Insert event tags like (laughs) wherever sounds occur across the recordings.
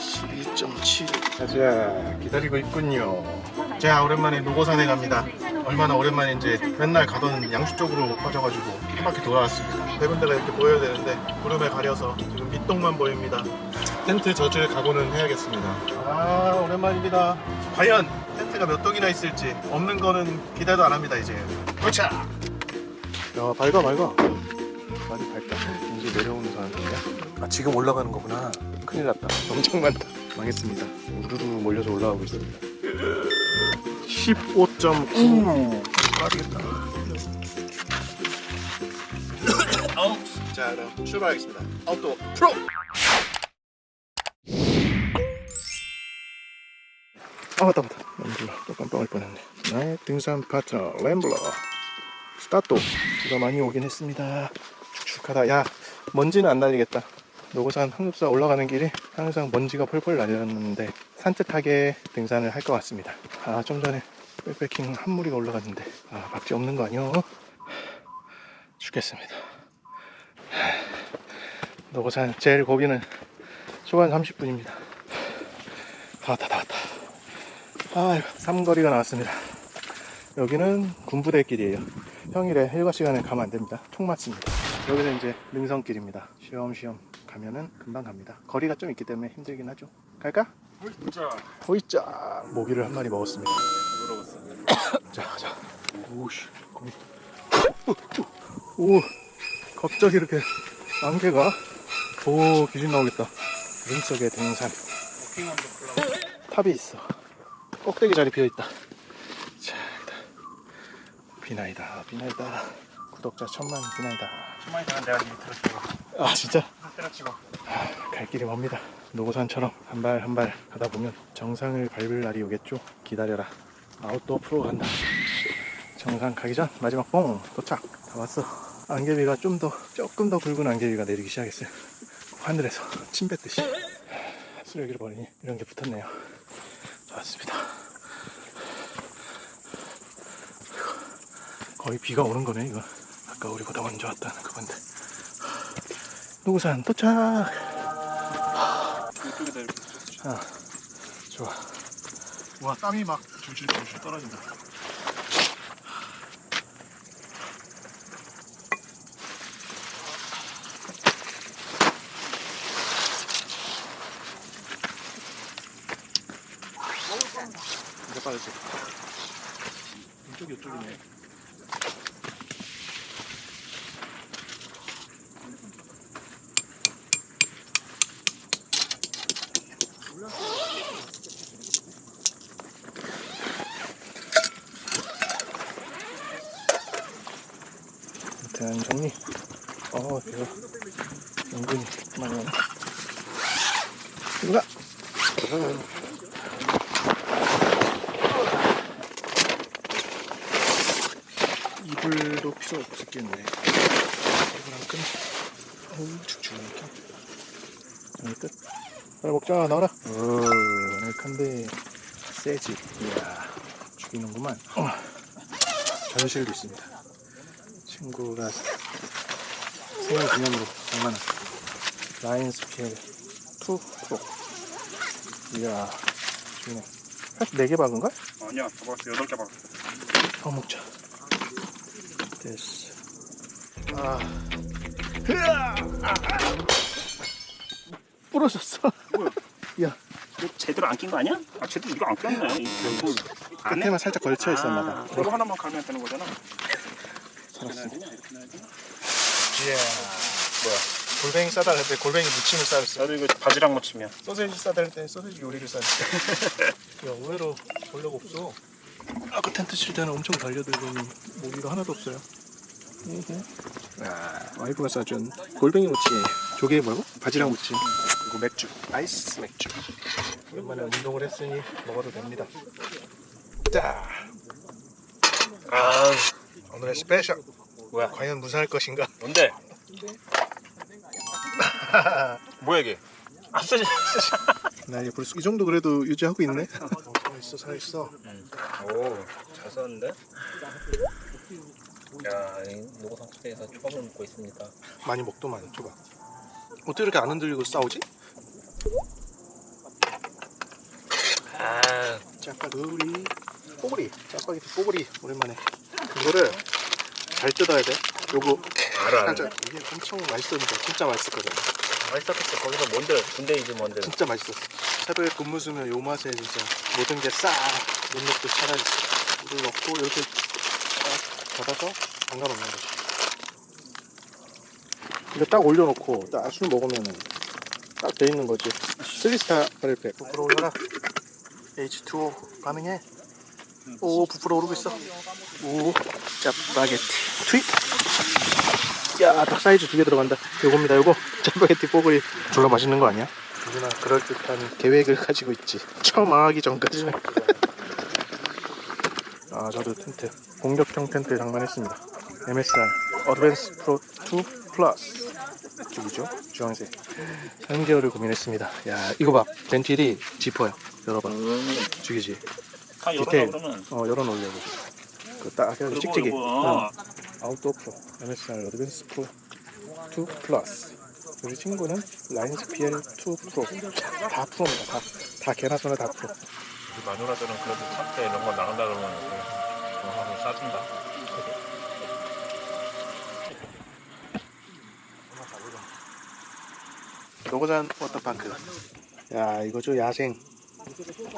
12.7 가자 기다리고 있군요. 자 오랜만에 노고산에 갑니다. 얼마나 오랜만인지 맨날 가던 양수 쪽으로 빠져가지고 한 바퀴 돌아왔습니다. 해본 데가 이렇게 보여야 되는데 구름에 가려서 지금 밑동만 보입니다. 텐트 젖을 각오는 해야겠습니다. 아 오랜만입니다. 과연 텐트가 몇 동이나 있을지 없는 거는 기대도 안 합니다 이제. 도착! 야 밝아 밝아 많이 밝다 이제 내려오는 사람들이야 아 지금 올라가는 거구나 큰일 났다 엄청 많다 망했습니다 우르르 몰려서 올라가고 있습니다 15.9 빠르겠다 자 그럼 출발하겠습니다 아웃도어 프로 아 맞다 맞다 램블러 또 깜빡할 뻔했네 나의 등산 파트너 램블러 스타트 비가 많이 오긴 했습니다 축축하다 야 먼지는 안 날리겠다. 노고산 항급사 올라가는 길이 항상 먼지가 펄펄 날렸는데 산뜻하게 등산을 할 것 같습니다. 아 좀 전에 백패킹 한 무리가 올라갔는데. 아 박쥐 없는 거 아니요 죽겠습니다. 노고산 제일 고비는 초반 30분입니다. 다 왔다 다 왔다. 아 삼거리가 나왔습니다. 여기는 군부대 길이에요. 평일에 일과 시간에 가면 안 됩니다. 총 맞습니다 여기는 이제 능선길입니다. 쉬엄쉬엄 가면은 금방 갑니다. 거리가 좀 있기 때문에 힘들긴 하죠. 갈까? 진짜 호이짜 모기를 한 마리 먹었습니다. 물어봤어. 자 가자. 오씨 거미. 오 갑자기 이렇게 안개가? 오 귀신 나오겠다. 링 속의 등산. 탑이 있어. 꼭대기 자리 비어 있다. 자 일단. 비나이다 비나이다 구독자 천만 비나이다 주말에 가면 내가 밑으로 치고. 아 진짜 때려치고. 갈 길이 멉니다. 노고산처럼 한 발 한 발 가다 보면 정상을 밟을 날이 오겠죠. 기다려라. 아웃도어 프로 간다. 정상 가기 전 마지막 뽕 도착. 다 왔어. 안개비가 좀 더 조금 더 굵은 안개비가 내리기 시작했어요. 하늘에서 침 뱉듯이 쓰레기를 버리니 이런 게 붙었네요. 다 왔습니다. 거의 비가 오는 거네 이거. 아까 우리보다 먼저 왔다는 그건데. 노고산 도착. 이쪽에다 이렇게 붙였어. 아, 좋아. 와, 땀이 막 줄줄 줄줄 떨어진다. 이제 빠졌어. 이쪽이 이쪽이네. 대한 정리. 어, 대박. 은근히 많이 오네. 이거가. 이불도 필요 없겠네. 이불 한 끈. 어우, 축축하게. 여기 끝. 빨리 먹자, 나와라. 오, 날칸데 세지. 이야, 죽이는구만. 어. 자존실도 있습니다. 친구가 생일 기념으로 100만원 라인 스피엘 2 프로 이야 좋네 사실 4개 박은가? 아니야, 더 박았어. 여덟 개 박았어. 더 먹자 됐어 아! 아! 부러졌어 뭐야? (laughs) 야 이거 제대로 안 낀 거 아니야? 아, 제대로 이거 안 꼈네. 이거 안에 끝에만 살짝 걸쳐 있었나봐 아, 이거 하나만 가면 되는 거잖아. 되냐? 이야 뭐야. 골뱅이 싸다 할때 골뱅이 무침을 싸랬어. 나도 이거 바지락 무침이야. 소세지 싸다 할때 소세지 요리를 싸랬어. (laughs) 야 의외로 전력 없어. 아까 텐트 칠 때는 엄청 달려들더니 모기가 하나도 없어요. 아, 와이프가 싸준 골뱅이 무침 조개 뭐라고? 바지락 무침. 그리고 맥주. 아이스 맥주. 오랜만에 운동을 했으니 먹어도 됩니다. 자. 아, 오늘의 스페셜 뭐야? 과연 무사할 것인가 뭔데? (laughs) 뭐야 이게? 아, 쓰지. 나 이제 벌써 이 정도 그래도 유지하고 있네 살아있어 살아있어 오, 잘 썼는데? 야, 이 노고상 축제에서 초밥을 먹고 있습니다. 많이 먹더만 줘봐 어떻게 이렇게 안 흔들리고 싸우지? 아, 짜파구리 뽀글이 짜파게티 뽀글이 오랜만에. 이거를 잘 뜯어야 돼. 요거 알아, 알아. 살짝. 이게 엄청 맛있었는데 진짜 맛있었거든. 맛있었겠어. 거기서 뭔데? 군대이지 뭔데? 진짜 맛있었어. 새벽에 근무 쓰면 요 맛에 진짜 모든 게싹 눈높이 차라리 물을 넣고 이렇게 딱 닫아서 담가놓는 거지. 이거 딱 올려놓고 딱 술 먹으면은 딱 돼 있는 거지. 슬리스타 바렐팩 부풀어 올려라. H2O 반응해 오 부풀어 오르고 있어. 오 짜파게티 트윗 야딱 사이즈 두 개 들어간다. 요겁니다 요거. (laughs) 짜파게티 뽀글이 졸라 맛있는 거 아니야? 누구나 그럴듯한 계획을 가지고 있지. 처음 망하기 전까지는 (laughs) 아 저도 텐트. 공격형 텐트 장만했습니다. MSR 어드밴스 프로 2 플러스 죽이죠? 주황색. 3개월을 고민했습니다. 야 이거 봐. 벤틸이 지퍼야. 열어봐. 죽이지 다 디테일. 열어놔 그러면. 어 열어놓으려고. 그딱 해가지고 그리고 찍찍이. 이거 응. 아웃도어 프로. MSR 어드밴스 프로 2 플러스. 우리 친구는 라인스 PL2 프로. 다 프로입니다. 다, 다 개나 소나 다 프로. 마누라들은 그래도 차트 이런 거 나간다 그러면 그거 하면 싸준다. 노고산 워터파크. 야 이거죠 야생.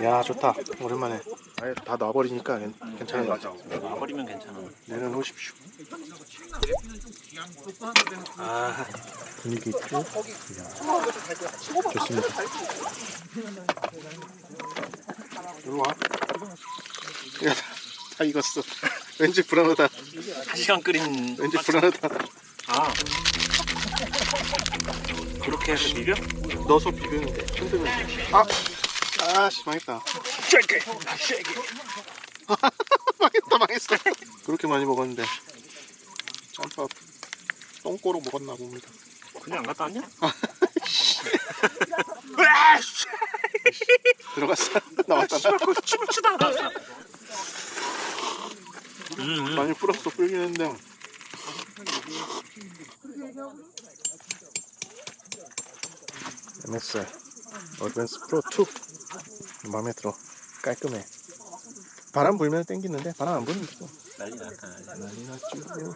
야 좋다. 오랜만에 아예 다 놔버리니까 괜- 괜찮은 거 같아 와버리면 괜찮아. 내려놓으십시오 아 분위기 있고 이야, 좋습니다 이리 와 야, 다 익었어 (laughs) 왠지 불안하다 한 시간 끓인. 왠지 불안하다 아. 그렇게 해서 비벼? 넣어서 비비면 돼 흔들면 돼 아! 아씨 망했다. 쉐이크! 쉐이크! (laughs) 망했다 망했어. 그렇게 많이 먹었는데. 짬밥 똥꼬로 먹었나 봅니다. 그냥 안 갔다 왔냐? 들어갔어. (laughs) 나왔잖아 춤을 추다. 나왔어. 음, 많이 풀었어 풀긴 했는데. MSR 어드밴스 프로 2 마음에 들어. 깔끔해. 바람 불면 땡기는데 바람 안 부는 거 난리 났다. 난리 났죠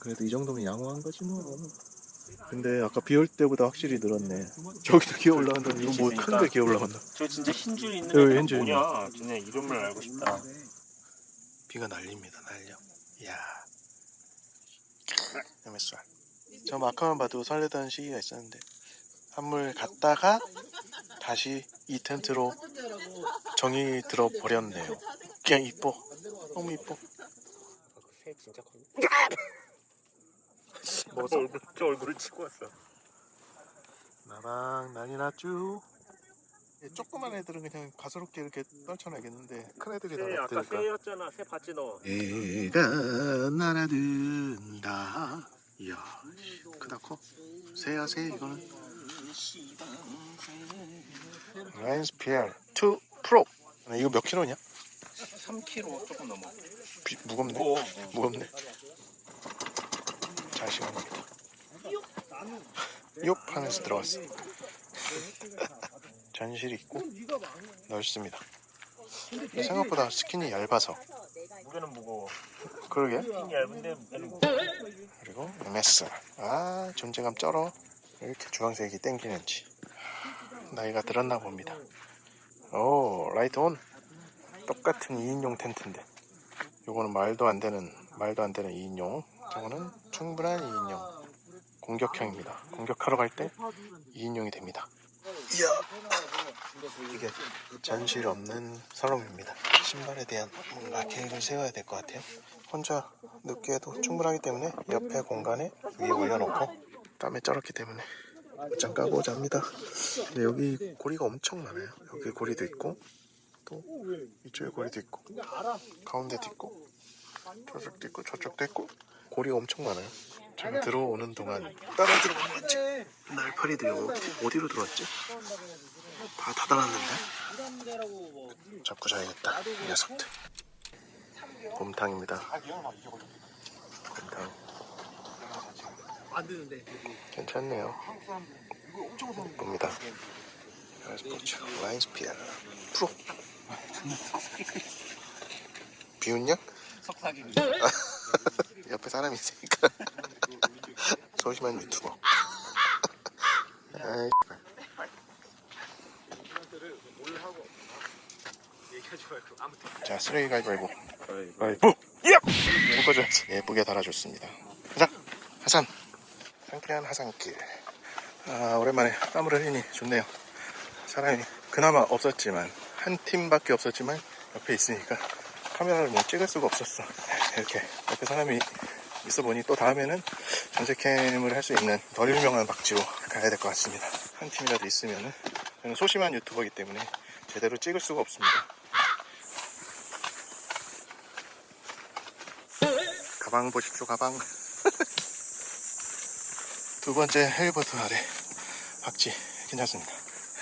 그래도 이 정도면 양호한 거지 뭐. 근데 아까 비 올 때보다 확실히 늘었네. 저기도 기어 올라간다. 이거 뭐 큰데 기어 올라간다. 저 진짜 흰 줄 있는 줄 뭐냐? 쟤네 이름을 알고 싶다. 비가 날립니다 날려. 이야. MSR 저 마카만 봐도 설레던 시기가 있었는데 한물 갔다가 다시 이 텐트로 정이 들어 버렸네요 그냥 이뻐 너무 이뻐 새 진짜 커. 먹었어? 얼굴, 저 얼굴을 치고 왔어. 나방 난리 났죠 예, 조그만 애들은 그냥 가소롭게 이렇게 떨쳐내겠는데 큰 애들이 새다 아까 먹으니까 새였잖아. 새 봤지 너. 애가 날아든다 이야 크다 커 새야 새 이거는 라인스 PR 2 프로. 아, 이거 몇 킬로냐? 3kg 조금 넘어. 비- 무겁네? 오. 무겁네. 잘 시간입니다 욕 하면서 들어왔어. (laughs) 전실이 있고 넓습니다. 생각보다 스킨이 얇아서. 무게는 무거워. 그러게. 흰 얇은데 무게는 무거워. 그리고 MS. 아 존재감 쩔어 이렇게 주황색이 땡기는지. 나이가 들었나 봅니다. 오 라이트 온. 똑같은 2인용 텐트인데. 요거는 말도 안 되는 말도 안 되는 2인용. 저거는 충분한 2인용. 공격형입니다. 공격하러 갈 때 2인용이 됩니다. 이야 이게 전실 없는 서름입니다. 신발에 대한 뭔가 계획을 세워야 될 것 같아요. 혼자 늦게도 충분하기 때문에 옆에 공간에 위에 올려놓고 땀에 쩔었기 때문에 옷장 까고 잡니다. 근데 여기 고리가 엄청 많아요. 여기 고리도 있고 또 이쪽에 고리도 있고 가운데도 있고 저쪽도 있고 저쪽도 있고 고리가 엄청 많아요. 제가 들어오는 동안 따라 들어오는 거지. 날파리들이 어디로 들어왔지? 다 닫아놨는데? 잡고 자야겠다. 이 녀석들. 곰탕입니다. 곰탕. 괜찮네요. 봅니다. 스포츠 라인 스피아 프로. 비웃냐? 속삭이기. (laughs) 옆에 사람이 있으니까. (laughs) 소심한 유튜버. 아이. 자, 쓰레기 가위바위보. 가위바위보! 예! 묶어줘야지. 예쁘게 달아줬습니다. 가자! 하산! 상쾌한 하산길. 아, 오랜만에 땀을 흘리니 좋네요. 사람이 그나마 없었지만, 한 팀밖에 없었지만, 옆에 있으니까 카메라를 뭐 찍을 수가 없었어. (laughs) 이렇게 옆에 사람이 있어 보니 또 다음에는 전세캠을 할 수 있는 덜 유명한 박지로 가야 될 것 같습니다. 한 팀이라도 있으면은 저는 소심한 유튜버이기 때문에 제대로 찍을 수가 없습니다. 가방 보십시오, 가방. 두 번째 헬리포트 아래 박지 괜찮습니다.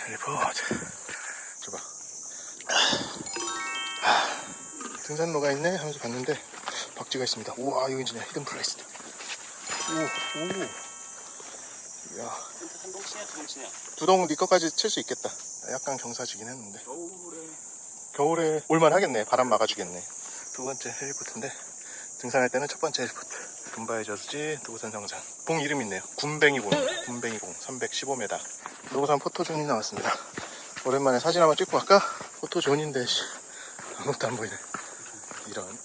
헬리포트. 줘봐. 아, 등산로가 있네 하면서 봤는데 박쥐가 있습니다. 우와 여기 진짜 히든 플레이스다. 오, 오. 야, 한 동치냐 두 동치냐. 두동 네 거까지 칠 수 있겠다. 약간 경사지긴 했는데. 겨울에 올만 하겠네. 바람 막아주겠네. 두 번째 헬리포트인데 등산할 때는 첫 번째 헬리포트. 금바의 저수지 노고산 정상. 봉 이름 있네요. 군뱅이봉. 군뱅이봉 315m. 노고산 포토존이 나왔습니다. 오랜만에 사진 한번 찍고 갈까? 포토존인데 씨, 아무것도 안 보이네. 이런.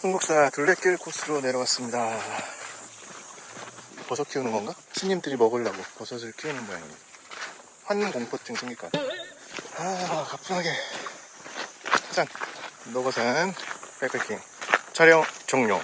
흥국사 둘레길 코스로 내려왔습니다. 버섯 키우는 건가? 스님들이 먹으려고 버섯을 키우는 모양이에요. 환공포증 생길 것 같아. 아, 가뿐하게. 짠! 노거산 백패킹 촬영 종료.